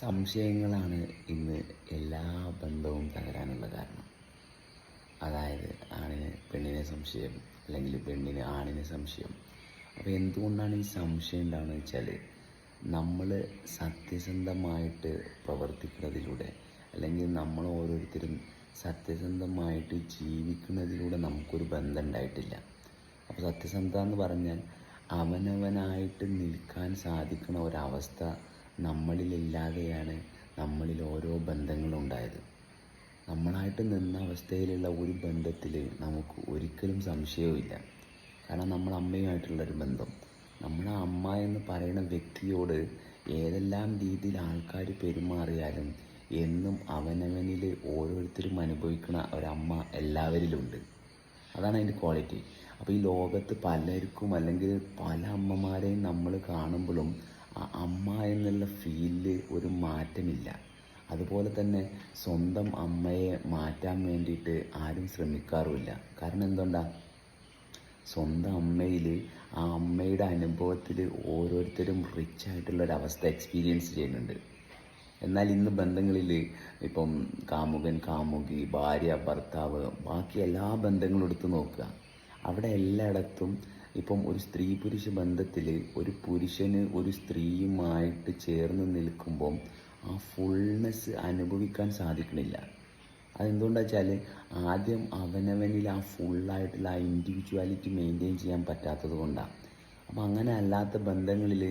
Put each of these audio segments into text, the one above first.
സംശയങ്ങളാണ് ഇന്ന് എല്ലാ ബന്ധവും തകരാനുള്ള കാരണം. അതായത് ആണിന് പെണ്ണിനെ സംശയം അല്ലെങ്കിൽ പെണ്ണിന് ആണിന് സംശയം. അപ്പോൾ എന്തുകൊണ്ടാണ് ഈ സംശയം ഉണ്ടാകുന്നത് വെച്ചാൽ നമ്മൾ സത്യസന്ധമായിട്ട് പ്രവർത്തിക്കുന്നതിലൂടെ അല്ലെങ്കിൽ നമ്മൾ ഓരോരുത്തരും സത്യസന്ധമായിട്ട് ജീവിക്കുന്നതിലൂടെ നമുക്കൊരു ബന്ധം ഉണ്ടായിട്ടില്ല. അപ്പോൾ സത്യസന്ധത എന്ന് പറഞ്ഞാൽ അവനവനായിട്ട് നിൽക്കാൻ സാധിക്കുന്ന ഒരവസ്ഥ നമ്മളിലില്ലാതെയാണ് നമ്മളിൽ ഓരോ ബന്ധങ്ങളും ഉണ്ടായത് നമ്മളായിട്ട് നിന്ന അവസ്ഥയിലുള്ള ഒരു ബന്ധത്തിൽ നമുക്ക് ഒരിക്കലും സംശയവുമില്ല. കാരണം നമ്മൾ അമ്മയുമായിട്ടുള്ളൊരു ബന്ധം. നമ്മളെ അമ്മ എന്ന് പറയുന്ന വ്യക്തിയോട് ഏതെല്ലാം രീതിയിൽ ആൾക്കാർ പെരുമാറിയാലും എന്നും അവനവനിൽ ഓരോരുത്തരും അനുഭവിക്കുന്ന ഒരമ്മ എല്ലാവരിലുണ്ട്. അതാണ് അതിന്റെ ക്വാളിറ്റി. അപ്പോൾ ഈ ലോകത്ത് പലർക്കും അല്ലെങ്കിൽ പല അമ്മമാരെയും നമ്മൾ കാണുമ്പോഴും ആ അമ്മ എന്നുള്ള ഫീലിൽ ഒരു മാറ്റമില്ല. അതുപോലെ തന്നെ സ്വന്തം അമ്മയെ മാറ്റാൻ വേണ്ടിയിട്ട് ആരും ശ്രമിക്കാറുമില്ല. കാരണം എന്തുകൊണ്ടാ? സ്വന്തം അമ്മയിൽ ആ അമ്മയുടെ അനുഭവത്തിൽ ഓരോരുത്തരും റിച്ച് ആയിട്ടുള്ള ഒരു അവസ്ഥ എക്സ്പീരിയൻസ് ചെയ്യുന്നുണ്ട്. എന്നാൽ ഇന്ന് ബന്ധങ്ങളിൽ ഇപ്പം കാമുകൻ കാമുകി ഭാര്യ ഭർത്താവ് ബാക്കി എല്ലാ ബന്ധങ്ങളും എടുത്ത് നോക്കുക. അവിടെ എല്ലായിടത്തും ഇപ്പം ഒരു സ്ത്രീ പുരുഷ ബന്ധത്തിൽ ഒരു പുരുഷന് ഒരു സ്ത്രീയുമായിട്ട് ചേർന്ന് നിൽക്കുമ്പം ആ ഫുൾനെസ് അനുഭവിക്കാൻ സാധിക്കണില്ല. അതെന്തുകൊണ്ടാ വെച്ചാൽ ആദ്യം അവനവനിൽ ആ ഫുള്ളായിട്ടുള്ള ആ ഇൻഡിവിജ്വാലിറ്റി മെയിന്റെയിൻ ചെയ്യാൻ പറ്റാത്തത് കൊണ്ടാണ് അപ്പം അങ്ങനെ അല്ലാത്ത ബന്ധങ്ങളിൽ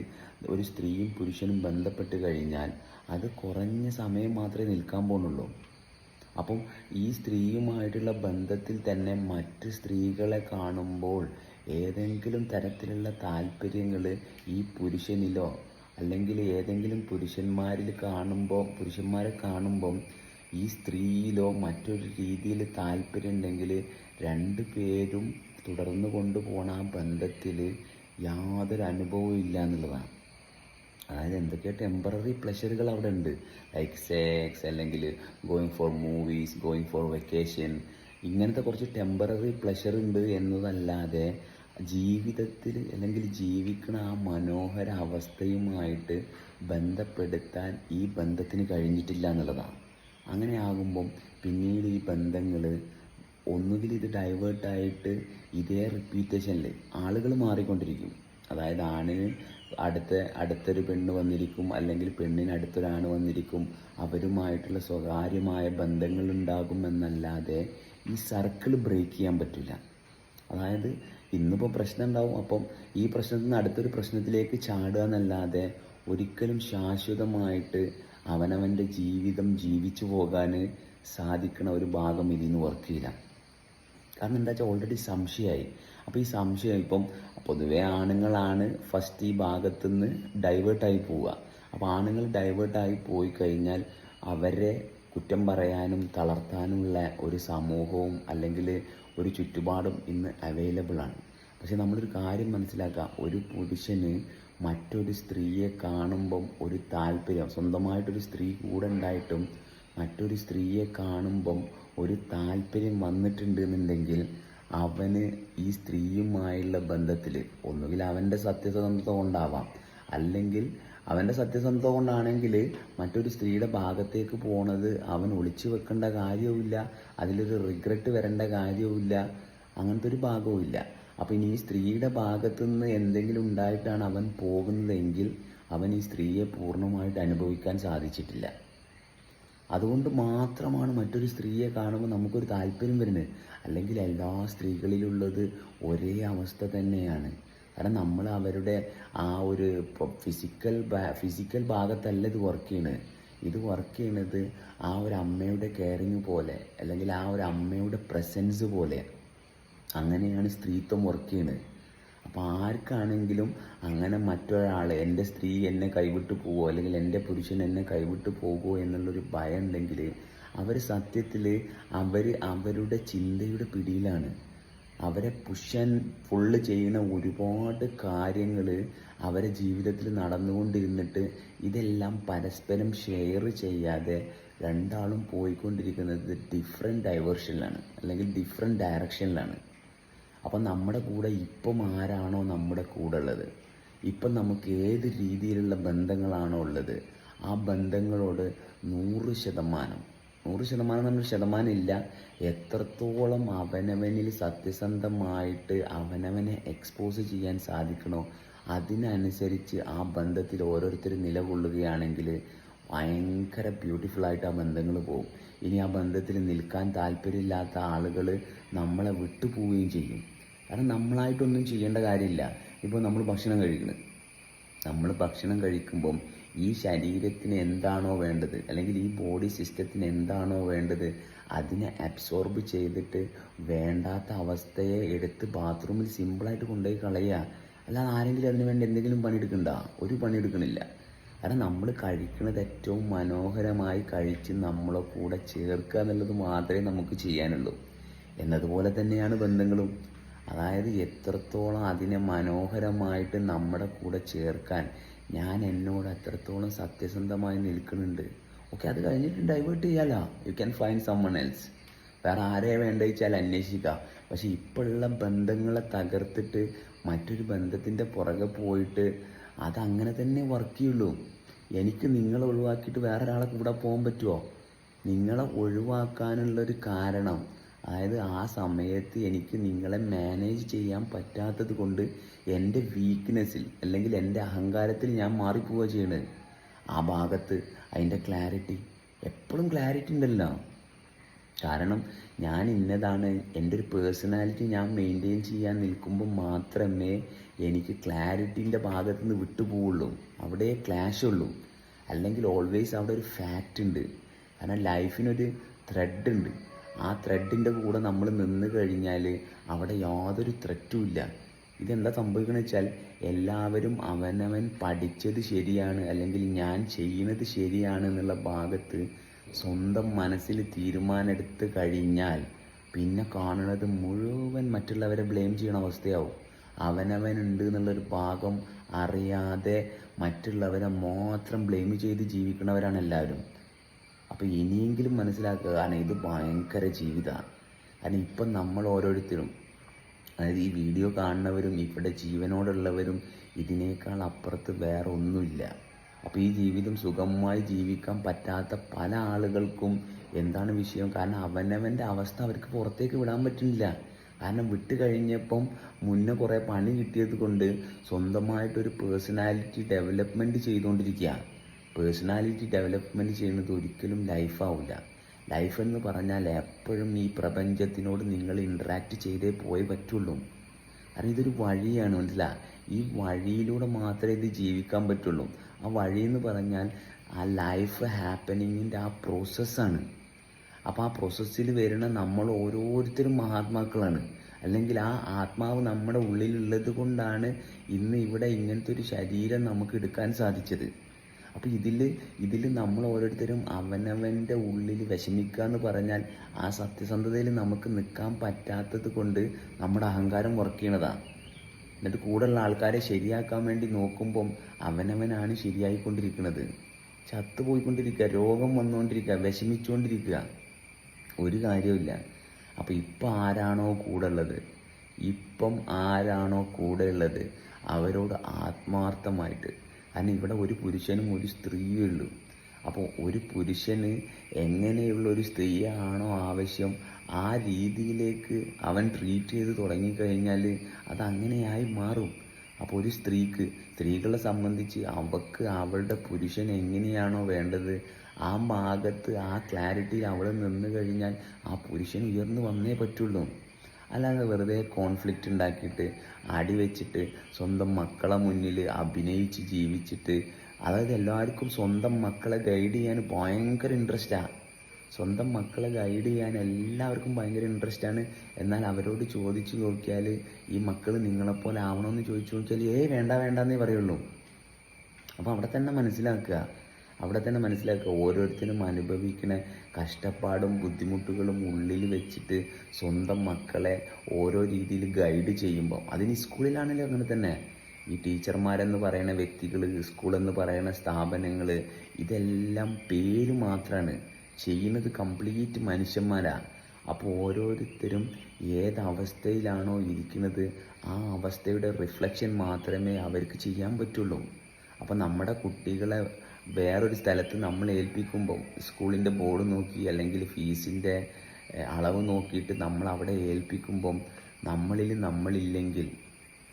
ഒരു സ്ത്രീയും പുരുഷനും ബന്ധപ്പെട്ട് കഴിഞ്ഞാൽ അത് കുറഞ്ഞ സമയം മാത്രമേ നിൽക്കാൻ പോകുന്നുള്ളൂ. അപ്പം ഈ സ്ത്രീയുമായിട്ടുള്ള ബന്ധത്തിൽ തന്നെ മറ്റ് സ്ത്രീകളെ കാണുമ്പോൾ ഏതെങ്കിലും തരത്തിലുള്ള താല്പര്യങ്ങൾ ഈ പുരുഷനിലോ അല്ലെങ്കിൽ ഏതെങ്കിലും പുരുഷന്മാരിൽ കാണുമ്പോൾ പുരുഷന്മാരെ കാണുമ്പം ഈ സ്ത്രീയിലോ മറ്റൊരു രീതിയിൽ താല്പര്യം ഉണ്ടെങ്കിൽ രണ്ട് പേരും തുടർന്നു കൊണ്ടുപോകണ ആ ബന്ധത്തിൽ യാതൊരു അനുഭവവും ഇല്ല എന്നുള്ളതാണ്. അതായത് എന്തൊക്കെയോ ടെമ്പററി പ്ലഷറുകൾ അവിടെ ഉണ്ട്. ലൈക്ക് സെക്സ് അല്ലെങ്കിൽ going for movies going for vacation ഇങ്ങനത്തെ കുറച്ച് ടെമ്പററി പ്ലഷർ ഉണ്ട് എന്നതല്ലാതെ ജീവിതത്തിൽ അല്ലെങ്കിൽ ജീവിക്കുന്ന ആ മനോഹര അവസ്ഥയുമായിട്ട് ബന്ധപ്പെടുത്താൻ ഈ ബന്ധത്തിന് കഴിഞ്ഞിട്ടില്ല എന്നുള്ളതാണ്. അങ്ങനെ ആകുമ്പം പിന്നീട് ഈ ബന്ധങ്ങൾ ഒന്നുകിൽ ഇത് ഡൈവേർട്ടായിട്ട് ഇതേ റിപ്പീറ്റേഷനിൽ ആളുകൾ മാറിക്കൊണ്ടിരിക്കും. അതായത് ആണിന് അടുത്ത അടുത്തൊരു പെണ്ണ് വന്നിരിക്കും അല്ലെങ്കിൽ പെണ്ണിന് അടുത്തൊരാണ് വന്നിരിക്കും അവരുമായിട്ടുള്ള സ്വകാര്യമായ ബന്ധങ്ങൾ ഉണ്ടാകും എന്നല്ലാതെ ഈ സർക്കിൾ ബ്രേക്ക് ചെയ്യാൻ പറ്റില്ല. അതായത് ഇന്നിപ്പോൾ പ്രശ്നം ഉണ്ടാവും അപ്പം ഈ പ്രശ്നത്തിൽ നിന്ന് അടുത്തൊരു പ്രശ്നത്തിലേക്ക് ചാടുക എന്നല്ലാതെ ഒരിക്കലും ശാശ്വതമായിട്ട് അവനവന്റെ ജീവിതം ജീവിച്ചു പോകാൻ സാധിക്കണ ഒരു ഭാഗം ഇതിൽ നിന്ന് വർക്ക് ചെയ്യില്ല കാരണം എന്താ വെച്ചാൽ ഓൾറെഡി സംശയമായി അപ്പോൾ ഈ സംശയം ഇപ്പം പൊതുവേ ആണുങ്ങളാണ് ഫസ്റ്റ് ഈ ഭാഗത്തു നിന്ന് ഡൈവേർട്ടായി പോവുക. അപ്പോൾ ആണുങ്ങൾ ഡൈവേർട്ടായി പോയി കഴിഞ്ഞാൽ അവരെ കുറ്റം പറയാനും തളർത്താനുമുള്ള ഒരു സമൂഹവും അല്ലെങ്കിൽ ഒരു ചുറ്റുപാടും ഇന്ന് അവൈലബിൾ ആണ്. പക്ഷെ നമ്മളൊരു കാര്യം മനസ്സിലാക്കുക ഒരു പുരുഷന് മറ്റൊരു സ്ത്രീയെ കാണുമ്പം ഒരു താല്പര്യം സ്വന്തമായിട്ടൊരു സ്ത്രീ കൂടെ ഉണ്ടായിട്ടും മറ്റൊരു സ്ത്രീയെ കാണുമ്പം ഒരു താല്പര്യം വന്നിട്ടുണ്ട് എന്നുണ്ടെങ്കിൽ അവന് ഈ സ്ത്രീയുമായുള്ള ബന്ധത്തിൽ ഒന്നുകിൽ അവന്റെ സത്യസന്ധത കൊണ്ടാവാം. അല്ലെങ്കിൽ അവന്റെ സത്യസന്ധത കൊണ്ടാണെങ്കിൽ മറ്റൊരു സ്ത്രീയുടെ ഭാഗത്തേക്ക് പോണത് അവൻ ഒളിച്ചു വെക്കേണ്ട കാര്യവുമില്ല അതിലൊരു റിഗ്രറ്റ് വരേണ്ട കാര്യവുമില്ല അങ്ങനത്തെ ഒരു ഭാഗവുമില്ല. അപ്പോൾ ഇനി ഈ സ്ത്രീയുടെ ഭാഗത്തു നിന്ന് എന്തെങ്കിലും ഉണ്ടായിട്ടാണ് അവൻ പോകുന്നതെങ്കിൽ അവൻ ഈ സ്ത്രീയെ പൂർണമായിട്ട് അനുഭവിക്കാൻ സാധിച്ചിട്ടില്ല. അതുകൊണ്ട് മാത്രമാണ് മറ്റൊരു സ്ത്രീയെ കാണുമ്പോൾ നമുക്കൊരു താല്പര്യം വരുന്നത്. അല്ലെങ്കിൽ എല്ലാ സ്ത്രീകളിലുള്ളത് ഒരേ അവസ്ഥ തന്നെയാണ്. കാരണം നമ്മൾ അവരുടെ ആ ഒരു ഫിസിക്കൽ ഫിസിക്കൽ ഭാഗത്തല്ല ഇത് വർക്ക് ചെയ്യണത്. ഇത് വർക്ക് ചെയ്യണത് ആ ഒരു അമ്മയുടെ കെയറിങ് പോലെ അല്ലെങ്കിൽ ആ ഒരു അമ്മയുടെ പ്രസൻസ് പോലെ. അങ്ങനെയാണ് സ്ത്രീത്വം വർക്ക് ചെയ്യണത്. അപ്പോൾ ആർക്കാണെങ്കിലും അങ്ങനെ മറ്റൊരാൾ എന്റെ സ്ത്രീ എന്നെ കൈവിട്ട് പോവോ അല്ലെങ്കിൽ എന്റെ പുരുഷൻ എന്നെ കൈവിട്ട് പോകുമോ എന്നുള്ളൊരു ഭയം ഉണ്ടെങ്കിൽ അവർ സത്യത്തിൽ അവർ അവരുടെ ചിന്തയുടെ പിടിയിലാണ്. അവരെ പുഷൻ ഫുള്ള് ചെയ്യുന്ന ഒരുപാട് കാര്യങ്ങൾ അവരെ ജീവിതത്തിൽ നടന്നുകൊണ്ടിരുന്നിട്ട് ഇതെല്ലാം പരസ്പരം ഷെയർ ചെയ്യാതെ രണ്ടാളും പോയിക്കൊണ്ടിരിക്കുന്നത് ഡിഫറെന്റ് ഡൈവേർഷനിലാണ് അല്ലെങ്കിൽ ഡിഫറെന്റ് ഡയറക്ഷനിലാണ് അപ്പം നമ്മുടെ കൂടെ ഇപ്പം ആരാണോ നമ്മുടെ കൂടെ ഉള്ളത്? ഇപ്പം നമുക്ക് ഏത് രീതിയിലുള്ള ബന്ധങ്ങളാണോ ഉള്ളത്? ആ ബന്ധങ്ങളോട് നൂറ് ശതമാനം നൂറ് ശതമാനം നമ്മൾ ശതമാനം ഇല്ല. എത്രത്തോളം അവനവനിൽ സത്യസന്ധമായിട്ട് അവനവനെ എക്സ്പോസ് ചെയ്യാൻ സാധിക്കണോ അതിനനുസരിച്ച് ആ ബന്ധത്തിൽ ഓരോരുത്തർ നിലകൊള്ളുകയാണെങ്കിൽ ഭയങ്കര ആയിട്ട് ആ ബന്ധങ്ങൾ പോകും. ഇനി ആ ബന്ധത്തിൽ നിൽക്കാൻ താല്പര്യമില്ലാത്ത ആളുകൾ നമ്മളെ വിട്ടുപോവുകയും ചെയ്യും. കാരണം നമ്മളായിട്ടൊന്നും ചെയ്യേണ്ട കാര്യമില്ല. ഇപ്പോൾ നമ്മൾ ഭക്ഷണം കഴിക്കുന്നത് നമ്മൾ ഭക്ഷണം കഴിക്കുമ്പം ഈ ശരീരത്തിന് എന്താണോ വേണ്ടത് അല്ലെങ്കിൽ ഈ ബോഡി സിസ്റ്റത്തിന് എന്താണോ വേണ്ടത് അതിനെ അബ്സോർബ് ചെയ്തിട്ട് വേണ്ടാത്ത അവസ്ഥയെ എടുത്ത് ബാത്റൂമിൽ സിമ്പിളായിട്ട് കൊണ്ടുപോയി കളയുക. അല്ലാതെ ആരെങ്കിലും അതിന് വേണ്ടി എന്തെങ്കിലും പണിയെടുക്കണ്ട? ഒരു പണിയെടുക്കണില്ല. കാരണം നമ്മൾ കഴിക്കുന്നത് ഏറ്റവും മനോഹരമായി കഴിച്ച് നമ്മളെ കൂടെ ചേർക്കുക എന്നുള്ളത് മാത്രമേ നമുക്ക് ചെയ്യാനുള്ളൂ. എന്നതുപോലെ തന്നെയാണ് ബന്ധങ്ങളും. അതായത് എത്രത്തോളം അതിനെ മനോഹരമായിട്ട് നമ്മുടെ കൂടെ ചേർക്കാൻ ഞാൻ എന്നോട് അത്രത്തോളം സത്യസന്ധമായി നിൽക്കുന്നുണ്ട്. ഓക്കെ അത് കഴിഞ്ഞിട്ട് ഡൈവേർട്ട് ചെയ്യാലോ. You can find someone else വേറെ ആരെ വേണ്ട വെച്ചാൽ അന്വേഷിക്കുക പക്ഷെ ഇപ്പോഴുള്ള ബന്ധങ്ങളെ തകർത്തിട്ട് മറ്റൊരു ബന്ധത്തിന്റെ പുറകെ പോയിട്ട് അതങ്ങനെ തന്നെ വർക്ക് ചെയ്യുള്ളൂ. എനിക്ക് നിങ്ങളെ ഒഴിവാക്കിയിട്ട് വേറെ ഒരാളെ കൂടെ പോകാൻ പറ്റുമോ നിങ്ങളെ ഒഴിവാക്കാനുള്ളൊരു കാരണം അതായത് ആ സമയത്ത് എനിക്ക് നിങ്ങളെ മാനേജ് ചെയ്യാൻ പറ്റാത്തത് കൊണ്ട് എന്റെ വീക്ക്നെസ്സിൽ അല്ലെങ്കിൽ എന്റെ അഹങ്കാരത്തിൽ ഞാൻ മാറിപ്പോവുക ചെയ്യണത്. ആ ഭാഗത്ത് അതിന്റെ ക്ലാരിറ്റി എപ്പോഴും ക്ലാരിറ്റി ഉണ്ടല്ലോ. കാരണം ഞാൻ ഇന്നതാണ് എന്റെ ഒരു പേഴ്സണാലിറ്റി ഞാൻ മെയിന്റെയിൻ ചെയ്യാൻ നിൽക്കുമ്പോൾ മാത്രമേ എനിക്ക് ക്ലാരിറ്റിന്റെ ഭാഗത്ത് നിന്ന് വിട്ടുപോവുള്ളൂ. അവിടെ ക്ലാഷ് ഉള്ളൂ. അല്ലെങ്കിൽ ഓൾവേസ് അവിടെ ഒരു ഫാക്റ്റ് ഉണ്ട്. കാരണം ലൈഫിനൊരു ത്രെഡ് ഉണ്ട്. ആ ത്രെഡിന്റെ കൂടെ നമ്മൾ നിന്ന് കഴിഞ്ഞാൽ അവിടെ യാതൊരു ത്രെറ്റും ഇല്ല. ഇതെന്താ സംഭവിക്കണമെന്ന് വെച്ചാൽ എല്ലാവരും അവനവൻ പഠിച്ചത് ശരിയാണ് അല്ലെങ്കിൽ ഞാൻ ചെയ്യുന്നത് ശരിയാണ് എന്നുള്ള ഭാഗത്ത് സ്വന്തം മനസ്സിൽ തീരുമാനമെടുത്ത് കഴിഞ്ഞാൽ പിന്നെ കാണുന്നത് മുഴുവൻ മറ്റുള്ളവരെ ബ്ലെയിം ചെയ്യണ അവസ്ഥയാവും. അവനവൻ ഉണ്ട് എന്നുള്ളൊരു ഭാഗം അറിയാതെ മറ്റുള്ളവരെ മാത്രം ബ്ലെയിം ചെയ്ത് ജീവിക്കുന്നവരാണ് എല്ലാവരും. അപ്പോൾ ഇനിയെങ്കിലും മനസ്സിലാക്കുക കാരണം ഇത് ഭയങ്കര ജീവിതമാണ് കാരണം ഇപ്പം നമ്മൾ ഓരോരുത്തരും അതായത് ഈ വീഡിയോ കാണുന്നവരും ഇവിടെ ജീവനോടുള്ളവരും ഇതിനേക്കാൾ അപ്പുറത്ത് വേറെ ഒന്നുമില്ല. അപ്പോൾ ഈ ജീവിതം സുഖമായി ജീവിക്കാൻ പറ്റാത്ത പല ആളുകൾക്കും എന്താണ് വിഷയം? കാരണം അവനവന്റെ അവസ്ഥ അവർക്ക് പുറത്തേക്ക് വിടാൻ പറ്റുന്നില്ല. കാരണം വിട്ട് കഴിഞ്ഞപ്പം മുന്നേ കുറേ പണി കിട്ടിയത് കൊണ്ട് സ്വന്തമായിട്ടൊരു പേഴ്സണാലിറ്റി ഡെവലപ്മെന്റ് ചെയ്തുകൊണ്ടിരിക്കുക പേഴ്സണാലിറ്റി ഡെവലപ്മെന്റ് ചെയ്യുന്നത് ഒരിക്കലും ലൈഫാവില്ല ലൈഫ് എന്ന് പറഞ്ഞാൽ എപ്പോഴും ഈ പ്രപഞ്ചത്തിനോട് നിങ്ങൾ ഇൻട്രാക്ട് ചെയ്തേ പോയേ പറ്റുള്ളൂ. കാരണം ഇതൊരു വഴിയാണ് മനസ്സിലാ? ഈ വഴിയിലൂടെ മാത്രമേ ഇത് ജീവിക്കാൻ പറ്റുള്ളൂ. ആ വഴി എന്ന് പറഞ്ഞാൽ ആ ലൈഫ് ഹാപ്പനിങ്ങിന്റെ ആ പ്രോസസ്സാണ് അപ്പോൾ ആ പ്രോസസ്സിൽ വരുന്ന നമ്മൾ ഓരോരുത്തരും മഹാത്മാക്കളാണ്. അല്ലെങ്കിൽ ആ ആത്മാവ് നമ്മുടെ ഉള്ളിലുള്ളത് കൊണ്ടാണ് ഇന്ന് ഇവിടെ ഇങ്ങനത്തെ ഒരു ശരീരം നമുക്ക് എടുക്കാൻ സാധിച്ചത്. അപ്പോൾ ഇതിൽ ഇതിൽ നമ്മൾ ഓരോരുത്തരും അവനവന്റെ ഉള്ളിൽ വിഷമിക്കുക എന്ന് പറഞ്ഞാൽ ആ സത്യസന്ധതയിൽ നമുക്ക് നിൽക്കാൻ പറ്റാത്തത് കൊണ്ട് നമ്മുടെ അഹങ്കാരം വർക്ക് എന്നിട്ട് കൂടെയുള്ള ആൾക്കാരെ ശരിയാക്കാൻ വേണ്ടി നോക്കുമ്പം അവനവനാണ് ശരിയായിക്കൊണ്ടിരിക്കുന്നത് ചത്തുപോയിക്കൊണ്ടിരിക്കുക രോഗം വന്നുകൊണ്ടിരിക്കുക വിഷമിച്ചുകൊണ്ടിരിക്കുക. ഒരു കാര്യമില്ല അപ്പോൾ ഇപ്പം ആരാണോ കൂടെ ഉള്ളത് ഇപ്പം ആരാണോ കൂടെ ഉള്ളത് അവരോട് ആത്മാർത്ഥമായിട്ട് കാരണം ഇവിടെ ഒരു പുരുഷനും ഒരു സ്ത്രീയും ഉള്ളൂ. അപ്പോൾ ഒരു പുരുഷന് എങ്ങനെയുള്ള ഒരു സ്ത്രീയാണോ ആവശ്യം ആ രീതിയിലേക്ക് അവൻ ട്രീറ്റ് ചെയ്ത് തുടങ്ങിക്കഴിഞ്ഞാൽ അത് അങ്ങനെയായി മാറും. അപ്പോൾ ഒരു സ്ത്രീക്ക് സ്ത്രീകളെ സംബന്ധിച്ച് അവൾക്ക് അവളുടെ പുരുഷൻ എങ്ങനെയാണോ വേണ്ടത് ആ ഭാഗത്ത് ആ ക്ലാരിറ്റിയിൽ അവൾ നിന്ന് കഴിഞ്ഞാൽ ആ പുരുഷൻ ഉയർന്നു വന്നേ പറ്റുള്ളൂ. അല്ലാതെ വെറുതെ കോൺഫ്ലിക്റ്റ് ഉണ്ടാക്കിയിട്ട് അടി വെച്ചിട്ട് സ്വന്തം മക്കളെ മുന്നിൽ അഭിനയിച്ച് ജീവിച്ചിട്ട് അതായത് എല്ലാവർക്കും സ്വന്തം മക്കളെ ഗൈഡ് ചെയ്യാൻ ഭയങ്കര ഇൻട്രസ്റ്റാണ് സ്വന്തം മക്കളെ ഗൈഡ് ചെയ്യാൻ എല്ലാവർക്കും ഭയങ്കര ആണ്. എന്നാൽ അവരോട് ചോദിച്ചു നോക്കിയാൽ ഈ മക്കൾ നിങ്ങളെപ്പോലെ ആവണമെന്ന് ചോദിച്ചു നോക്കിയാൽ ഏയ് വേണ്ട എന്നേ പറയുള്ളൂ. അപ്പോൾ അവിടെ തന്നെ മനസ്സിലാക്കുക. അവിടെ തന്നെ മനസ്സിലാക്കുക. ഓരോരുത്തരും അനുഭവിക്കുന്ന കഷ്ടപ്പാടും ബുദ്ധിമുട്ടുകളും ഉള്ളിൽ വെച്ചിട്ട് സ്വന്തം മക്കളെ ഓരോ രീതിയിൽ ഗൈഡ് ചെയ്യുമ്പോൾ അതിന് സ്കൂളിലാണെങ്കിലും അങ്ങനെ തന്നെ. ഈ ടീച്ചർമാരെന്ന് പറയുന്ന വ്യക്തികൾ സ്കൂളെന്ന് പറയുന്ന സ്ഥാപനങ്ങൾ ഇതെല്ലാം പേര് മാത്രമാണ് ചെയ്യുന്നത് കംപ്ലീറ്റ് മനുഷ്യന്മാരാണ് അപ്പോൾ ഓരോരുത്തരും ഏത് അവസ്ഥയിലാണോ ഇരിക്കുന്നത് ആ അവസ്ഥയുടെ റിഫ്ലക്ഷൻ മാത്രമേ അവർക്ക് ചെയ്യാൻ പറ്റുള്ളൂ. അപ്പോൾ നമ്മുടെ കുട്ടികളെ വേറൊരു സ്ഥലത്ത് നമ്മൾ ഏൽപ്പിക്കുമ്പോൾ സ്കൂളിന്റെ ബോർഡ് നോക്കി അല്ലെങ്കിൽ ഫീസിന്റെ അളവ് നോക്കിയിട്ട് നമ്മൾ അവിടെ ഏൽപ്പിക്കുമ്പം നമ്മളിൽ നമ്മളില്ലെങ്കിൽ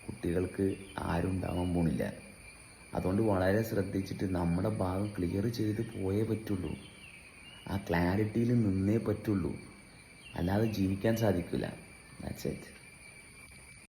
കുട്ടികൾക്ക് ആരും ഉണ്ടാവാൻ പോണില്ല. അതുകൊണ്ട് വളരെ ശ്രദ്ധിച്ചിട്ട് നമ്മുടെ ഭാഗം ക്ലിയർ ചെയ്ത് പോയേ പറ്റുള്ളൂ. ആ ക്ലാരിറ്റിയിൽ നിന്നേ പറ്റുള്ളൂ. അല്ലാതെ ജീവിക്കാൻ സാധിക്കില്ല. That's it